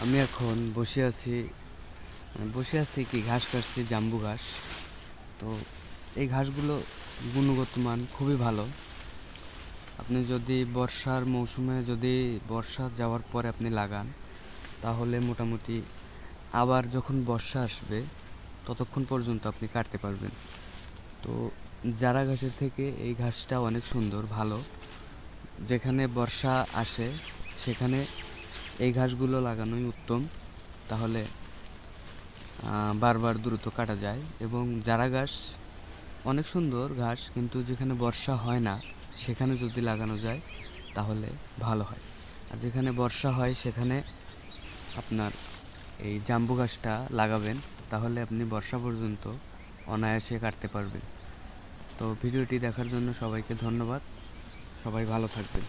আমি এখন বসে আছি মানে বসে আছি কি ঘাস কাটছি, জাম্বু ঘাস। তো এই ঘাসগুলো গুণগত মান খুবই ভালো। আপনি যদি বর্ষার মৌসুমে যদি বর্ষা যাওয়ার পরে আপনি লাগান, তাহলে মোটামুটি আবার যখন বর্ষা আসবে, ততক্ষণ পর্যন্ত আপনি কাটতে পারবেন। তো জারা ঘাসের থেকে এই ঘাসটা অনেক সুন্দর, ভালো। যেখানে বর্ষা আসে, সেখানে এই ঘাসগুলো লাগানোই উত্তম। তাহলে বারবার দ্রুত কাটা যায় এবং যারা ঘাস, অনেক সুন্দর ঘাস কিন্তু যেখানে বর্ষা হয় না, সেখানে যদি লাগানো যায়, তাহলে ভালো হয়। আর যেখানে বর্ষা হয়, সেখানে আপনার এই জাম্বু গাছটা লাগাবেন, তাহলে আপনি বর্ষা পর্যন্ত অনায়াসে কাটতে পারবেন। তো ভিডিওটি দেখার জন্য সবাইকে ধন্যবাদ। সবাই ভালো থাকবেন।